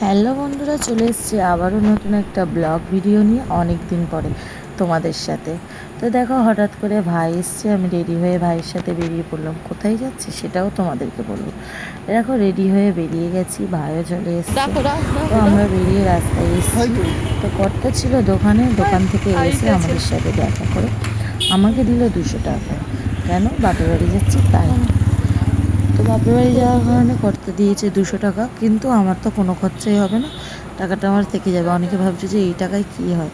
Hello বন্ধুরা চলে এসেছি আবারও নতুন একটা ব্লগ ভিডিও নিয়ে অনেক দিন পরে তোমাদের সাথে। তো দেখো হঠাৎ করে ভাই এসছে আমি রেডি হয়ে ভাইয়ের সাথে বেরিয়ে পড়লাম। কোথায় যাচ্ছে সেটাও তোমাদেরকে বলব। দেখো রেডি হয়ে বেরিয়ে গেছি ভাইও চলে এসছে। তো আমরা বেরিয়ে রাস্তায় এসেছি। তো। কর্তা ছিল দোকানে দোকান থেকে এসে আমাদের সাথে দেখা করে আমাকে দিল দুশো টাকা। কেন? বাপের বাড়ি যাচ্ছি তাই। তো বাপের বাড়ি যাওয়ার কারণে করতে দিয়েছে দুশো টাকা, কিন্তু আমার তো কোনো খরচাই হবে না। টাকাটা আমার থেকে যাবে। অনেকে ভাবছে যে এই টাকায় কী হয়?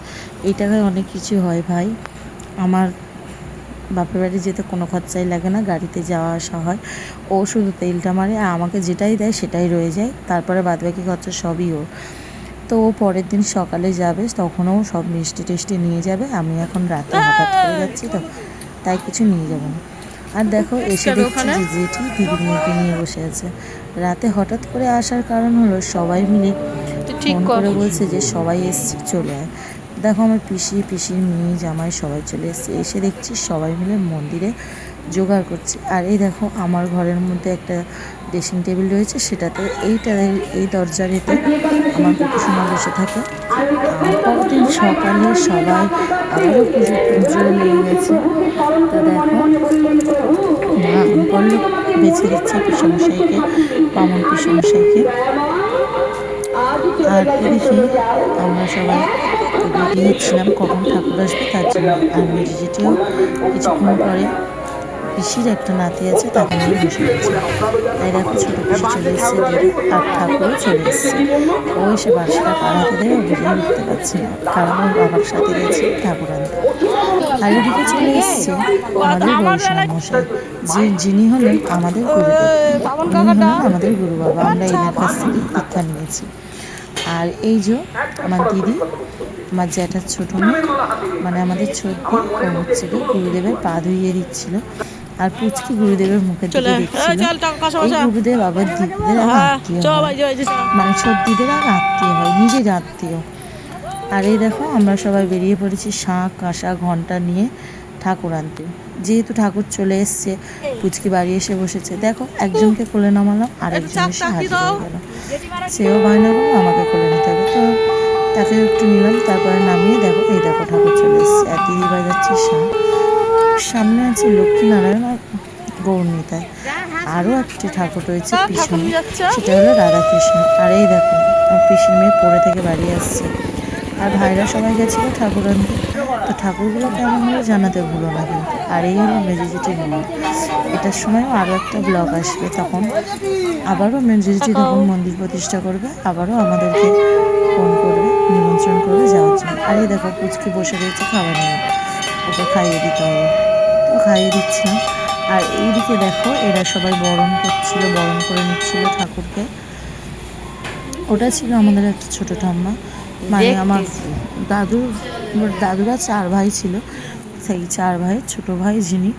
এই টাকায় অনেক কিছু হয় ভাই। আমার বাপের বাড়ি যেতে কোনো খরচাই লাগে না, গাড়িতে যাওয়া আসা হয়। ও শুধু তেলটা মারে, আর আমাকে যেটাই দেয় সেটাই রয়ে যায়। তারপরে বাদবাকি খরচা সবই ও তো ও পরের দিন সকালে যাবে, তখনও সব মিষ্টি টিষ্টি নিয়ে যাবে। আমি এখন রাতে হঠাৎ করে যাচ্ছি তো, তাই কিছু নিয়ে যাব না। আর দেখো এসে দেখছি যে জেঠি দিদির মেয়েকে নিয়ে বসে আছে। রাতে হঠাৎ করে আসার কারণ হলো সবাই মিলে ফোন করে বলছে যে সবাই এসছে চলে আয়। দেখো আমার পিসি পিসির মেয়ে জামাই সবাই চলে এসছে। এসে দেখছি সবাই মিলে মন্দিরে জোগাড় করছে। আর এই দেখো আমার ঘরের মধ্যে একটা ড্রেসিং টেবিল রয়েছে সেটাতে এইটা এই দরজার এতে আমার কুকুরসোনা বসে থাকে। পরদিন সকালে সবাই আবারও পুজো পুজো লেগে গেছে তো দেখো বেছে দিচ্ছে পিসমশাইকে পামন পিসমশাইকে। আর এদিকে আমরা সবাই রেডি কখন ঠাকুর আসবে, তার জন্য আর মেডিজিটিও কিছুক্ষণ পরে। পিসির একটা নাতি আছে তাকে নিয়ে বসে গেছে তাই দেখো ছোটো পিসি চলে এসছে আর ঠাকুরও চলে এসছে। ও এসে বাসাটা পার হাতে দেয় ও বুঝেই উঠতে পারছে না কারণ ওর বাবার সাথে গেছে ঠাকুর আনতে। আর এদিকে চলে এসছে আমাদের বৈষ্ণব মশাই যে যিনি হলেন আমাদের হলেন আমাদের গুরু বাবা আমরা এনার কাছ থেকে দীক্ষা নিয়েছি। আর এই যে আমার দিদি আমার জ্যাঠার ছোট মেয়ে মানে আমাদের ছোট হচ্ছে কি গুরুদেবের পা ধুইয়ে দিচ্ছিল। আর পুচকি গুরুদেবের মুখে দিকে দেখছিল। এই গুরুদেব আবার দিদিদের আত্মীয় হয়। মানে দিদির আর আত্মীয় হয় নিজের আত্মীয়। আর এই দেখো আমরা সবাই বেরিয়ে পড়েছি শাঁখ কাঁসা ঘণ্টা নিয়ে ঠাকুর আনতে। যেহেতু ঠাকুর চলে এসছে পুচকি বাড়ি এসে বসেছে। দেখো একজনকে কোলে নামালাম আর একজন এসে হয়ে গেল। সেও বায়না করল আমাকে কোলে নিতে হবে। তো তাকে একটু নিলাম তারপরে নামিয়ে দেখো এই দেখো ঠাকুর চলে এসছে। আর দিদি বাজাচ্ছে শাঁখ। সামনে আছে লক্ষ্মীনারায়ণ আর গৌরনীতায় আরও একটি ঠাকুর রয়েছে পিছনে সেটা হলো রাধাকৃষ্ণ। আর এই দেখো পিসির মেয়ে পড়ে থেকে বাড়ি আসছে। আর ভাইরা সবাই গেছিল ঠাকুর আনতে। তো ঠাকুরগুলো কেমন হলো জানাতে ভুলো না কিন্তু। আর এই হলো মেজুজিটি মন্দির এটার সময়ও আরও একটা ব্লগ আসবে তখন। আবারও মেজুজিটি তখন মন্দির প্রতিষ্ঠা করবে। আবারও আমাদেরকে ফোন করবে নিমন্ত্রণ করবে যাওয়ার জন্য। আর এই দেখো পুচকি বসে রয়েছে খাবার নিয়ে। ওকে খাইয়ে দিতে হবে। খাইয়ে দিচ্ছিলাম। আর এইদিকে দেখো এরা সবাই বরণ করছিল বরণ করে নিচ্ছিল ঠাকুরকে। ওটা ছিল আমাদের একটা ছোট ঠাম্মা। মানে আমার দাদুর দাদুরা চার ভাই ছিল। সেই চার ভাই ছোট ভাই যিনি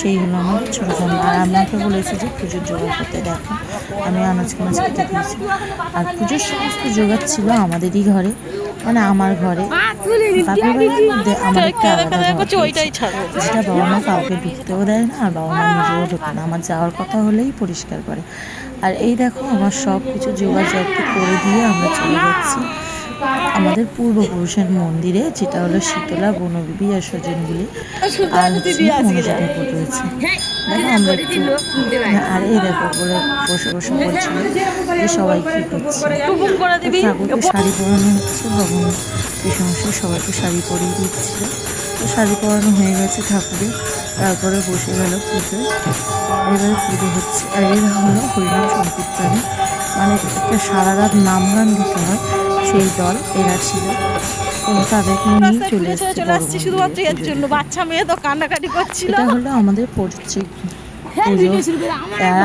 সেই হলো আমার ছোটো ঠাম্মা আর আমাকে বলেছে যে পুজোর জোগাড় করতে। দেখো আমি আনাজ কানাজ কেটে দিয়েছি। আর পুজোর সমস্ত জোগাড় ছিল আমাদেরই ঘরে মানে আমার ঘরে। বাপের আমার একটা আলাদা ঘর যেটা বাবা মা কাউকে ঢুকতেও দেয় না আর বাবা মা নিজেও ঢোকে না। আমার যাওয়ার কথা হলেই পরিষ্কার করে। আর এই দেখো আমার সব কিছু যোগাযোগ করে দিয়ে আমরা চলে যাচ্ছি। আমাদের পূর্বপুরুষের মন্দিরে যেটা হলো শীতলা বনবিবি আর সজনগুলি আর ঠাকুর রয়েছে দেখো আমরা একটু আর এই দেখো বলে বসে বসে বলছিল যে সবাই কি করছে ঠাকুরকে শাড়ি পরানো হচ্ছে ভগবান কৃষ্ণমশাই সবাইকে শাড়ি পরিয়ে দিচ্ছিল তো শাড়ি পরানো হয়ে গেছে ঠাকুরের। তারপরে বসে গেল পুজো এবারে পুজো হচ্ছে আর এরা হলো হরিনাম সংকীর্তনে। মানে একটা সারা রাত নাম গান দিতে হয় সেই দল এরা ছিল। তাদেরকে নিয়ে চলে চলে আসছি শুধুমাত্র এর জন্য। বাচ্চা মেয়ে তো কান্নাকাটি করছিল। এটা হলো আমাদের পরিচয়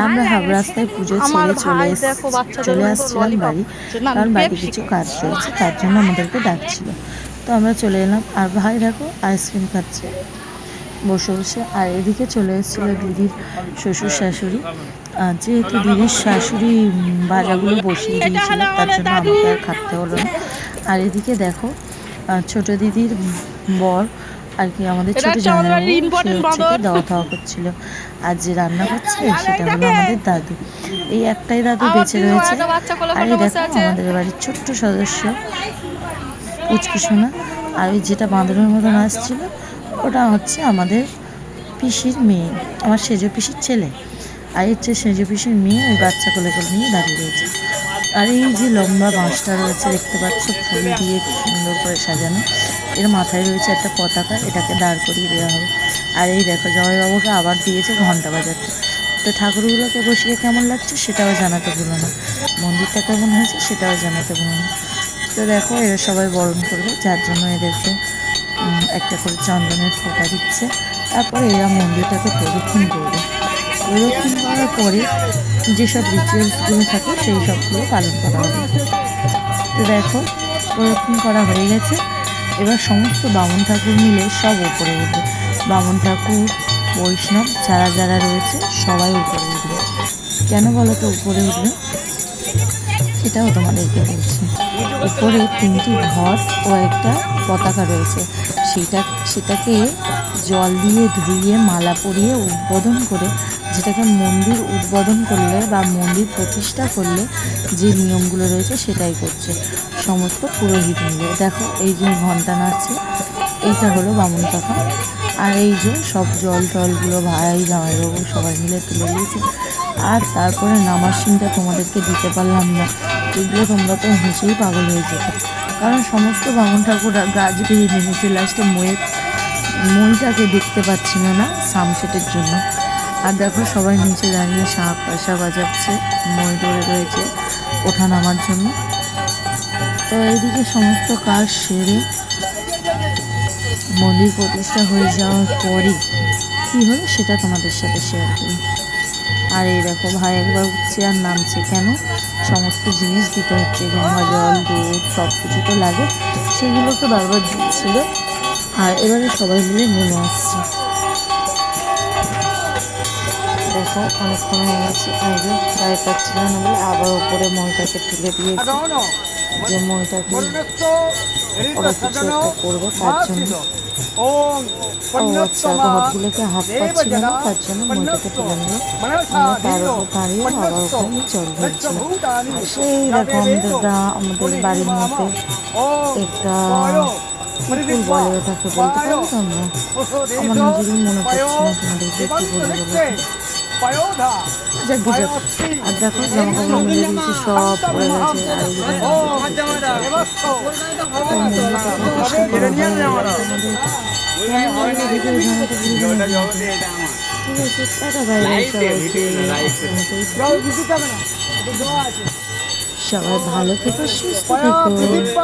আমরা রাস্তায় পুজো ছেড়ে চলে ভাই এসেছি। চলে আসছিলাম বাড়ি। কারণ বাড়িতে কিছু কাজ রয়েছে তার জন্য আমাদেরকে ডাকছিল। তো আমরা চলে এলাম আর ভাই দেখো আইসক্রিম খাচ্ছে। বসে বসে। আর এদিকে চলে এসেছিল দিদির শ্বশুর শাশুড়ি। যেহেতু দিদির শাশুড়ি উম, ভাজাগুলো বসিয়ে দিয়েছিল তার জন্য আমাকে আর খাটতে হলো না। আর এদিকে দেখো ছোট দিদির বর আর কি আমাদের ছোট। কি দাওয়া খাওয়া করছিল। আর যে রান্না করছে সেটা হলো আমাদের দাদু। এই একটাই দাদু বেঁচে রয়েছে। আর এই দেখো আমাদের বাড়ির ছোট্ট সদস্য পুচকি সোনা আর ওই যেটা বাঁদরের মতন আসছিল ওটা হচ্ছে আমাদের পিসির মেয়ে, আমার সেজো পিসির ছেলে। আর হচ্ছে সেজো পিসির মেয়ে, ওই বাচ্চা কোলে কোলে নিয়ে দাঁড়িয়ে রয়েছে। আর এই যে লম্বা বাঁশটা রয়েছে, দেখতে পাচ্ছ, ফুল দিয়ে সুন্দর করে সাজানো। এর মাথায় রয়েছে একটা পতাকা, এটাকে দাঁড় করিয়ে দেওয়া হবে। আর এই দেখো, জয়বাবুকে আবার দিয়েছে ঘণ্টা বাজাতে। তো ঠাকুরগুলোকে বসিয়ে কেমন লাগছে সেটাও জানাতে ভুলো না। মন্দিরটা কেমন হয়েছে সেটাও জানাতে ভুলো না। তো দেখো, এরা সবাই বরণ করবে, যার জন্য এদেরকে একটা করে চন্দনের ফোঁটা দিচ্ছে। তারপরে এরা মন্দিরটাকে প্রদক্ষিণ করবে। প্রদক্ষিণ করার পরে যেসব রিচুয়ালসগুলো থাকে, সেই সবগুলো পালন করা হবে। তো দেখো, প্রদক্ষিণ করা হয়ে গেছে। এবার সমস্ত বামন ঠাকুর মিলে সব উপরে উঠবে। বামন ঠাকুর, বৈষ্ণব, যারা যারা রয়েছে, সবাই উপরে উঠবে। কেন বলো তো উপরে উঠবে? সেটাও তোমাদেরকে বলছি। উপরে তিনটি ঘর ও একটা পতাকা রয়েছে। সেটা, সেটাকে জল দিয়ে ধুইয়ে মালা পরিয়ে উদ্বোধন করে, যেটাকে মন্দির উদ্বোধন করলে বা মন্দির প্রতিষ্ঠা করলে যে নিয়মগুলো রয়েছে সেটাই করছে সমস্ত পুরোহিত মিলে দেখো, এই যে ঘণ্টা নাচছে এইটা হলো বামুন কাকা আর এই যে সব জল টলগুলো ভাই, জামাইবাবু সবাই মিলে তুলে দিয়েছে। আর তারপরে নামার সিনটা তোমাদেরকে দিতে পারলাম না। এগুলো তোমরা তো হেসেই পাগল হয়ে যেত। কারণ সমস্ত বামুন ঠাকুররা গাছ বেরিয়ে নেমেছে লাস্টে ময়ের মইটাকে দেখতে পাচ্ছিল না সামসেটের জন্য। আর দেখো সবাই নিচে দাঁড়িয়ে শাঁখ পাশা বাজাচ্ছে, মই ধরে রয়েছে ওঠা নামার জন্য। তো এইদিকে সমস্ত কাজ সেরে মন্দির প্রতিষ্ঠা হয়ে যাওয়ার পরই কী হলো সেটা তোমাদের সাথে শেয়ার করি। আর এই দেখো ভাই একবার উঠছে আর নামছে কেন? সমস্ত জিনিস দিতে হচ্ছে, গঙ্গা জল, দুধ সব কিছু তো লাগে। সেগুলো তো বারবার দিচ্ছিল। আর এবারে সবাই মিলে নেমে আসছে। দেখো, অনেকক্ষণ হয়ে গেছে। আমি চায় পাচ্ছিলাম পাচ্ছিল না বলে আবার উপরে মনটাকে তুলে দিয়েছে। যে মইটাকে ওরা কিছু একটা করবে তার জন্য ও আচ্ছা ঘরগুলোকে হাত পাচ্ছিল না তার জন্য মইটাকে তুলে নিল তার উপর দাঁড়িয়ে আবার ওখানে জল ঢালছিল সেই রকম দাদা আমাদের বাড়ির মধ্যে একটা কি বলে ওটাকে বলতে পারো তোমরা? আমার নিজেরই মনে পড়ছে না তোমাদেরকে কি বলব বলো। যাক আর দেখো জামা কাপড় মিলে দিয়েছি সব পড়ে গেছে আর সবাই। ভালো থেকো সুস্থ থেকো।